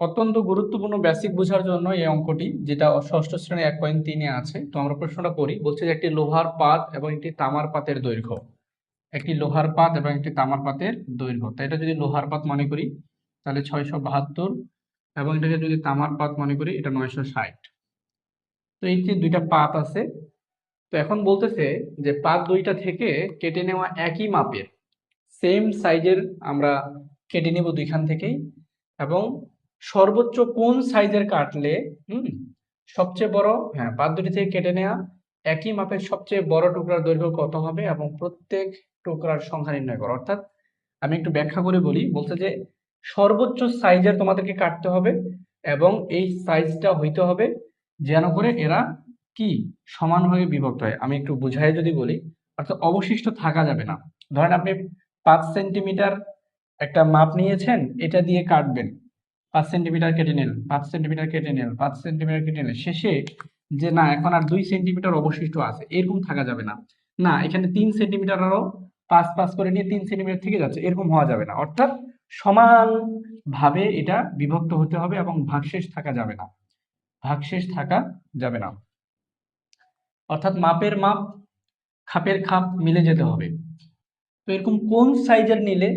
অত্যন্ত গুরুত্বপূর্ণ বেসিক বোঝার জন্য এই অঙ্কটি, যেটা ষষ্ঠ শ্রেণি এক পয়েন্ট তিনে আছে। তো আমরা প্রশ্নটা করি, বলছে যে একটি লোহার পাত এবং একটি তামার পাতের দৈর্ঘ্য। একটি লোহার পাত এবং একটি তামার পাতের দৈর্ঘ্য। তো এটা যদি লোহার পাত মনে করি, তাহলে ছয়শো বাহাত্তর এবং এটাকে যদি তামার পাত মনে করি, এটা নয়শো ষাট। তো এই যে দুইটা পাত আছে, তো এখন বলতেছে যে পাত দুইটা থেকে কেটে নেওয়া একই মাপের সেম সাইজের আমরা কেটে নেব দুইখান থেকেই এবং সর্বোচ্চ কোন সাইজের কাটলে, হুম, সবচেয়ে বড় হ্যাঁ পাত দুটি থেকে কেটে নেওয়া একই মাপের সবচেয়ে বড় টুকরার দৈর্ঘ্য কত হবে এবং প্রত্যেক টুকরার সংখ্যা নির্ণয় করো। অর্থাৎ আমি একটু ব্যাখ্যা করে বলি বলতে যে সর্বোচ্চ সাইজের তোমাদেরকে কাটতে হবে এবং এই সাইজটা হইতে হবে যেন করে এরা কি সমানভাবে বিভক্ত হয়। আমি একটু বুঝাই যদি বলি, অর্থাৎ অবশিষ্ট থাকা যাবে না। ধরেন আপনি পাঁচ সেন্টিমিটার একটা মাপ নিয়েছেন, এটা দিয়ে কাটবেন। পাঁচ সেন্টিমিটার কেটে নিলেন পাঁচ সেন্টিমিটার কেটে নিলেন পাঁচ সেন্টিমিটার কেটে নিলেন শেষে যে না, এখন আর দুই সেন্টিমিটার অবশিষ্ট আছে, এরকম থাকা যাবে না। না, এখানে তিন সেন্টিমিটার আরও পাঁচ পাঁচ করে নিয়ে তিন সেন্টিমিটার থেকে যাচ্ছে, এরকম হওয়া যাবে না। অর্থাৎ সমান ভাবে এটা বিভক্ত হতে হবে এবং ভাগশেষ থাকা যাবে না। ভাগশেষ থাকা যাবে না। অর্থাৎ মাপের মাপ, খাপের খাপ মিলে যেতে হবে। তো এরকম কোন সাইজের নিলে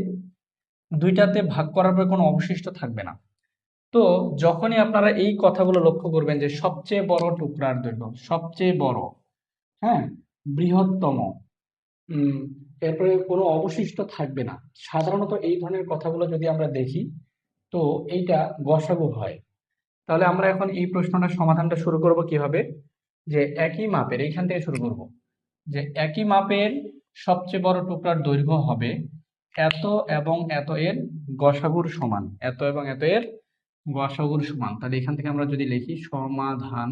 দুইটাতে ভাগ করার পর কোনো অবশিষ্ট থাকবে না। তো যখনই আপনারা এই কথাগুলো লক্ষ্য করবেন যে সবচেয়ে বড় টুকরার দৈর্ঘ্য সবচেয়ে বড় হ্যাঁ বৃহত্তম এরপরে কোনো অবশিষ্ট থাকবে না। সাধারণত এই ধরনের কথাগুলো যদি আমরা দেখি, তো এইটা গসাগু হয়। তাহলে আমরা এখন এই প্রশ্নটার সমাধানটা শুরু করব কীভাবে? যে একই মাপের, এইখান থেকে শুরু করব। যে একই মাপের সবচেয়ে বড় টুকরার দৈর্ঘ্য হবে এত এবং এত এর গসাগুর সমান, এত এবং এত এর গসাগুর সমান। তাহলে এখান থেকে আমরা যদি লিখি সমাধান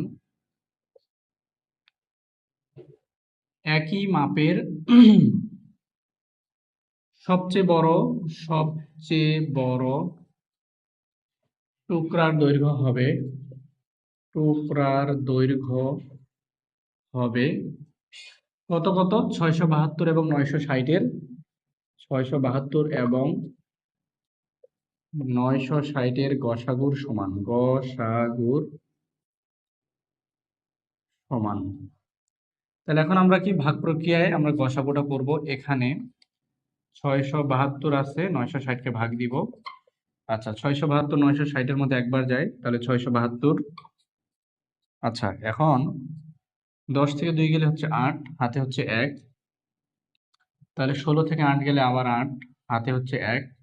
একই মাপের সবচেয়ে বড় সবচেয়ে বড় টুকরার দৈর্ঘ্য হবে, টুকরার দৈর্ঘ্য হবে কত কত? ছয়শো বাহাত্তর এবং নয়শো ষাটের ছয়শো বাহাত্তর এবং নয়শো ষাটের গসাগুর সমান গসাগুর সমান। তাহলে এখন আমরা কি ভাগ প্রক্রিয়ায় আমরা গসাগুটা করব? এখানে ছয়শো বাহাত্তর আছে, নয়শো ষাটকে ভাগ দিব। আচ্ছা ছয়শো বাহাত্তর, নয়শো ষাটের মধ্যে একবার যায় তাহলে ছয়শো বাহাত্তর। আচ্ছা এখন দশ থেকে দুই গেলে হচ্ছে আট, হাতে হচ্ছে এক। তাহলে ষোলো থেকে আট গেলে আবার আট, হাতে হচ্ছে এক।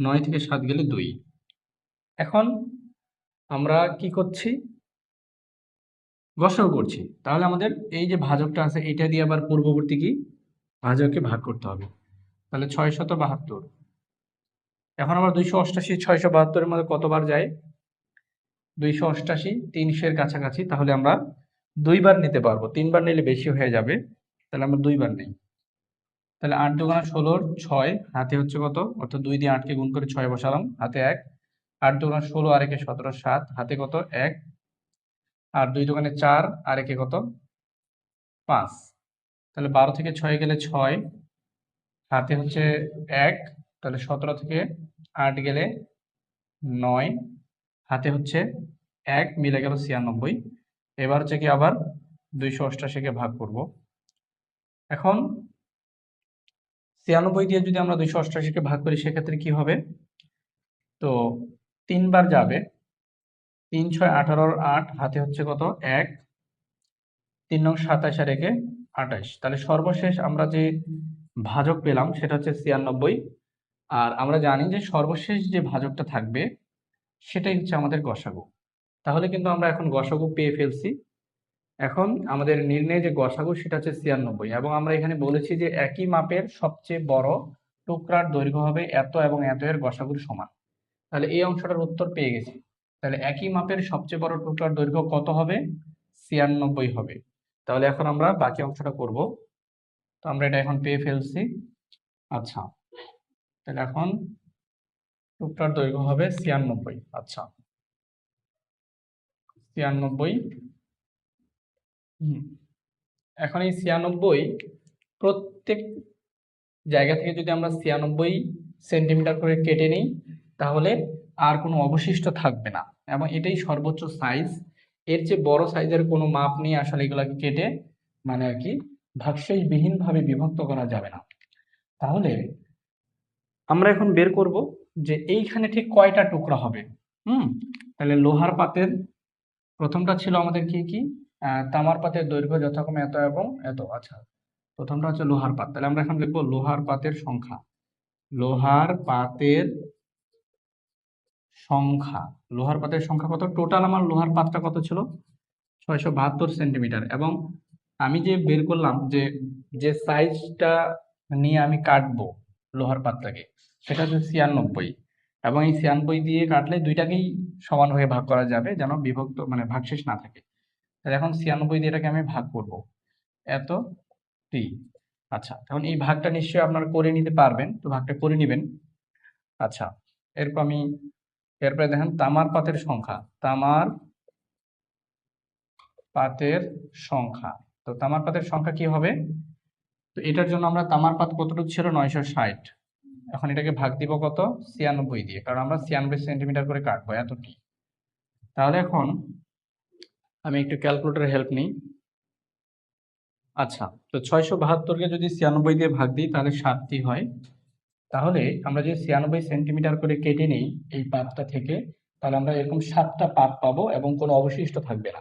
নয় থেকে সাত গেলে দুই। এখন আমরা কি করছি? গসাগু করছি। তাহলে আমাদের এই যে ভাজকটা আছে এটা দিয়ে আবার পূর্ববর্তী কি? ভাজককে ভাগ করতে হবে। তাহলে ছয় শত বাহাত্তর এখন আবার দুইশো অষ্টাশি ছয়শো বাহাত্তরের মধ্যে কতবার যায় দুইশো অষ্টাশি, তিনশোর কাছাকাছি। তাহলে আমরা দুইবার নিতে পারব। তিনবার নিলে বেশি হয়ে যাবে। তাহলে আমরা দুইবার নেই। তাহলে আট দুগুণা ষোলোর ছয়, হাতে হচ্ছে কত? অর্থাৎ দুই দিয়ে আটকে গুণ করে ছয় বসালাম, হাতে এক। আট দুগুণা ষোলো আর একে সতেরো, সাত, হাতে কত? এক। আর দুই দোকানে চার আর একে কত? পাঁচ। তাহলে বারো থেকে ছয় গেলে ছয়, হাতে হচ্ছে এক। তাহলে সতেরো থেকে আট গেলে নয়, হাতে হচ্ছে এক, মিলে গেল ছিয়ানব্বই। এবার হচ্ছে কি আবার দুইশো অষ্টাশিকে ভাগ করব। এখন ছিয়ানব্বই দিয়ে যদি আমরা দুইশো অষ্টাশিকে ভাগ করি, সেক্ষেত্রে কি হবে? তো তিনবার যাবে। তিন ছয় আঠারোর আট হাতে হচ্ছে কত? এক। তিন নং সাতাশ আর একে আঠাশ। তাহলে সর্বশেষ আমরা যে ভাজক পেলাম, সেটা হচ্ছে ছিয়ানব্বই। আর আমরা জানি যে সর্বশেষ যে ভাজকটা থাকবে, সেটাই হচ্ছে আমাদের গসাগু। তাহলে কিন্তু আমরা এখন গসাগু পেয়ে ফেলছি। এখন আমাদের নির্ণয় যে গসাগু সেটা হচ্ছে ছিয়ানব্বই এবং আমরা এখানে বলেছি যে একই মাপের সবচেয়ে বড় টুকরার দৈর্ঘ্য হবে এত এবং এত এর গসাগুর সমান। তাহলে এই অংশটার উত্তর পেয়ে গেছি। তাহলে একই মাপের সবচেয়ে বড় টুকরার দৈর্ঘ্য কত হবে? ছিয়ানব্বই হবে। তাহলে এখন আমরা বাকি অংশটা করব। তো আমরা এটা এখন পেয়ে ফেলছি। আচ্ছা। তাহলে এখন টুকরার দৈর্ঘ্য হবে ছিয়ানব্বই। আচ্ছা। ছিয়ানব্বই হুম। এখন এই ছিয়ানব্বই প্রত্যেক জায়গা থেকে যদি আমরা ছিয়ানব্বই সেন্টিমিটার করে কেটে নিই, তাহলে আর কোনো অবশিষ্ট থাকবে না এবং এটাই সর্বোচ্চ সাইজ এর চেয়ে বড় সাইজের কোনো মাপ নিয়ে আসলে এগুলাকে কেটে মানে আর কি ভাগশেষ বিহীনভাবে বিভক্ত করা যাবে না। তাহলে আমরা এখন বের করব যে এইখানে ঠিক কয়টা টুকরা হবে। হুম? তাহলে লোহার পাতের প্রথমটা ছিল আমাদের কি কি? তামার পাতের দৈর্ঘ্য যথাক্রমে এত এবং এত আচ্ছা। প্রথমটা হচ্ছে লোহার পাত। তাহলে আমরা এখন লিখব লোহার পাতের সংখ্যা। লোহার পাতের সংখ্যা। লোহার পাতের সংখ্যা কত? টোটাল আমার লোহার পাতটা কত ছিল? ছয়শো বাহাত্তর সেন্টিমিটার। এবং আমি যে বের করলাম যে যে সাইজটা নিয়ে আমি কাটবো লোহার পাতটাকে, সেটা হচ্ছে ছিয়ানব্বই। এবং এই ছিয়ানব্বই দিয়ে কাটলে দুইটাকেই সমানভাবে ভাগ করা যাবে যেন বিভক্ত মানে ভাগশেষ না থাকে। তাহলে এখন ছিয়ানব্বই দিয়ে এটাকে আমি ভাগ করব। এত টি। আচ্ছা এখন এই ভাগটা নিশ্চয়ই আপনারা করে নিতে পারবেন। তো ভাগটা করে নেবেন। আচ্ছা এরপর আমি, এরপরে দেখেন তামার পাতের সংখ্যা। তামার পাতের সংখ্যা। তো তামার পাতের সংখ্যা কি হবে? তো এটার জন্য আমরা তামার পাত কতটুকু ছিল? নয়শো ষাট। এখন এটাকে ভাগ দিব কত? ছিয়ানব্বই দিয়ে। কারণ আমরা ছিয়ানব্বই সেন্টিমিটার করে কাটবো এতটি তাহলে এখন আমি একটু ক্যালকুলেটরের হেল্প নিই। আচ্ছা তো ছয়শো বাহাত্তরকে যদি ছিয়ানব্বই দিয়ে ভাগ দিই, তাহলে সাতটি হয়। তাহলে আমরা যদি ছিয়ানব্বই সেন্টিমিটার করে কেটে নিই এই পাতটা থেকে, তাহলে আমরা এরকম সাতটা পাত পাবো এবং কোনো অবশিষ্ট থাকবে না।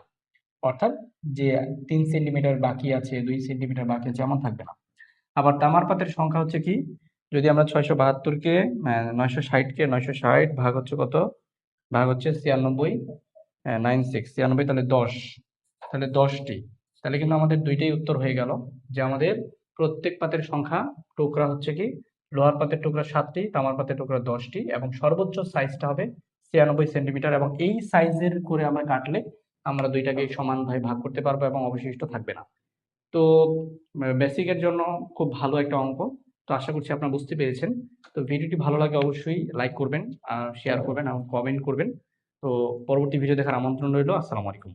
অর্থাৎ যে তিন সেন্টিমিটার বাকি আছে, দুই সেন্টিমিটার বাকি আছে, এমন থাকবে না। আবার তামার পাতের সংখ্যা হচ্ছে কি? যদি আমরা ছয়শো বাহাত্তরকে নয়শো ষাটকে নয়শো ষাট ভাগ হচ্ছে কত? ভাগ হচ্ছে ছিয়ানব্বই। নাইন সিক্স ছিয়ানব্বই তাহলে দশ। তাহলে দশটি। তাহলে কিন্তু আমাদের দুইটাই উত্তর হয়ে গেল যে আমাদের প্রত্যেক পাতের সংখ্যা টুকরা হচ্ছে কি? লোহার পাতের টুকরা সাতটি, তামার পাতের টুকরা দশটি এবং সর্বোচ্চ সাইজটা হবে ছিয়ানব্বই সেন্টিমিটার এবং এই সাইজের করে আমরা কাটলে আমরা দুইটাকে সমানভাবে ভাগ করতে পারব এবং অবশিষ্ট থাকবে না। তো বেসিকের জন্য খুব ভালো একটা অঙ্ক। তো আশা করছি আপনারা বুঝতে পেরেছেন। তো ভিডিওটি ভালো লাগে অবশ্যই লাইক করবেন শেয়ার করবেন এবং কমেন্ট করবেন। তো পরবর্তী ভিডিও দেখার আমন্ত্রণ রইল আসসালামু আলাইকুম।